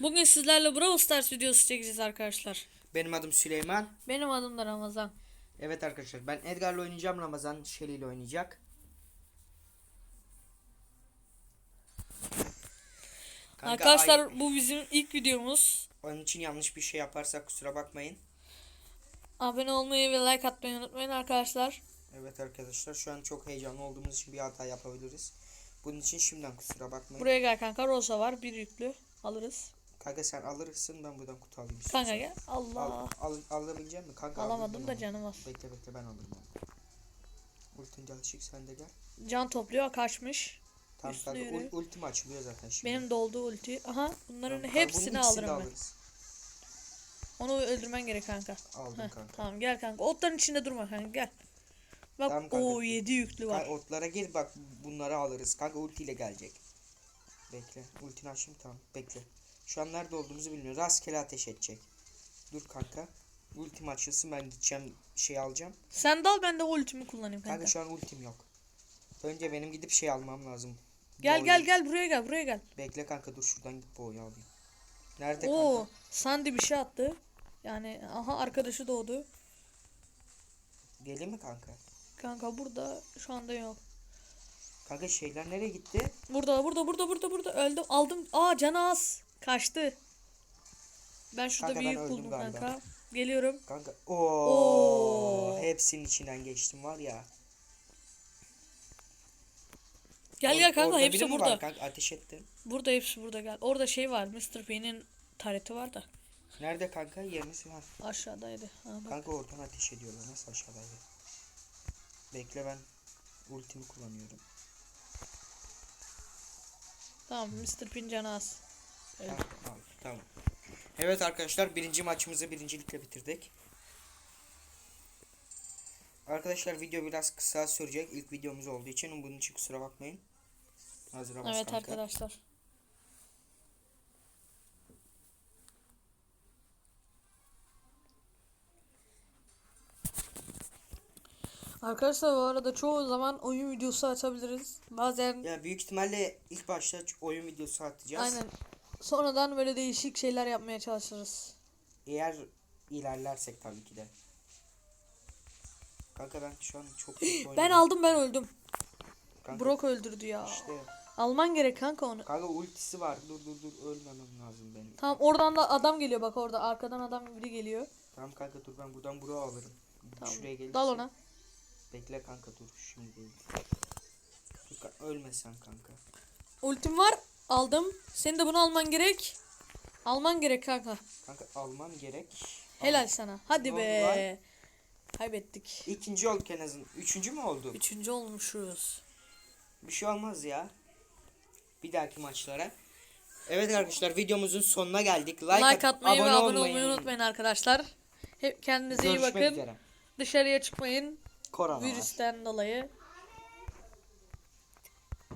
Bugün sizlerle Brawl Stars videosu çekeceğiz arkadaşlar. Benim adım Süleyman. Benim adım da Ramazan. Evet arkadaşlar ben Edgar'la oynayacağım. Ramazan Shelly ile oynayacak. Kanka, arkadaşlar ay- bu bizim ilk videomuz. onun için yanlış bir şey yaparsak kusura bakmayın. Abone olmayı ve like atmayı unutmayın arkadaşlar. Evet arkadaşlar şu an çok heyecanlı olduğumuz için bir hata yapabiliriz. Bunun için şimdiden kusura bakmayın. Buraya gel kanka Rosa var bir yüklü alırız. Kanka sen alırsın ben buradan kutu alayım. Kanka istiyorsan. gel. Allah. Al, al, alabilecek misin? Kanka Alamadım da onu. canım az. Bekle bekle ben alırım onu. Ultin çalışık sen de gel. Can topluyor kaçmış. Tamam Üstüne kanka ul- ultim açılıyor zaten şimdi. Benim doldu ulti. Aha bunların Tamam, kanka, hepsini de alırım ben. alırız. Onu öldürmen gerek kanka. Aldım Heh, kanka. tamam gel kanka. Otların içinde durma kanka gel. Bak Tamam kanka. o 7 yüklü var. Kanka otlara gir bak bunları alırız. Kanka ultiyle gelecek. Bekle. Ultini açayım tamam. Bekle. Şu an nerede olduğumuzu bilmiyorum. Rastgele ateş edecek. Dur kanka. Ultim açılsın ben gideceğim şey alacağım. Sen dal ben de ultimi kullanayım Kanka, kanka. şu an ultim yok. Önce benim gidip şey almam lazım. Gel Boyu- gel gel buraya gel buraya gel. Bekle kanka dur şuradan git boyu alayım. Nerede Oo, kanka? Sandy bir şey attı. Yani aha arkadaşı doğdu. Gelin mi kanka? Kanka burada şu anda yok. Kanka şeyler nereye gitti? Burada burada burada burada burada öldüm aldım. Aa canı az. Kaçtı. Ben şurada Kanka bir ben yük öldüm buldum galiba. kanka. Geliyorum. Kanka Oo, Oo. hepsinin içinden geçtim var ya. Gel Or- gel kanka orada hepsi biri mi burada. Var, kanka ateş ettim. Burada hepsi burada gel. Orada şey var. Mr. P'nin tareti var da. Nerede kanka? Yerini var. Aşağıdaydı. Ha, bak. Kanka oradan ateş ediyorlar. Nasıl aşağıdaydı? Bekle ben ultimi kullanıyorum. Tamam Mr. P'in canı az. Evet. Tamam, tamam. Evet arkadaşlar birinci maçımızı birincilikle bitirdik. Arkadaşlar video biraz kısa sürecek. İlk videomuz olduğu için bunun için kusura bakmayın. Hazır Evet kanka. arkadaşlar. Arkadaşlar bu arada çoğu zaman oyun videosu açabiliriz. Bazen Ya büyük ihtimalle ilk başta oyun videosu atacağız. aynen sonradan böyle değişik şeyler yapmaya çalışırız. Eğer ilerlersek tabii ki de. Kanka ben şu an çok kötü Ben oynuyorum. aldım ben öldüm. Kanka, Brock öldürdü ya. işte. Alman gerek kanka onu. Kanka ultisi var. Dur dur dur ölmemem lazım benim. Tamam oradan da adam geliyor bak orada arkadan adam biri geliyor. Tamam kanka dur ben buradan buraya alırım. Tamam. Şuraya gelirsin. Dal ona. Bekle kanka dur şimdi değil. Dur ka- ölme sen kanka. Ultim var. Aldım. Senin de bunu alman gerek. Alman gerek kanka. Kanka alman gerek. Helal Al. sana. Hadi Ne be. oldu Kaybettik. İkinci olduk en azından. Üçüncü mü olduk? Üçüncü olmuşuz. Bir şey olmaz ya. Bir dahaki maçlara. Evet arkadaşlar videomuzun sonuna geldik. Like, Like, at- atmayı ve abone olmayı unutmayın arkadaşlar. Hep kendinize iyi Görüşmek bakın. üzere. Dışarıya çıkmayın. Korona var. Virüsten dolayı.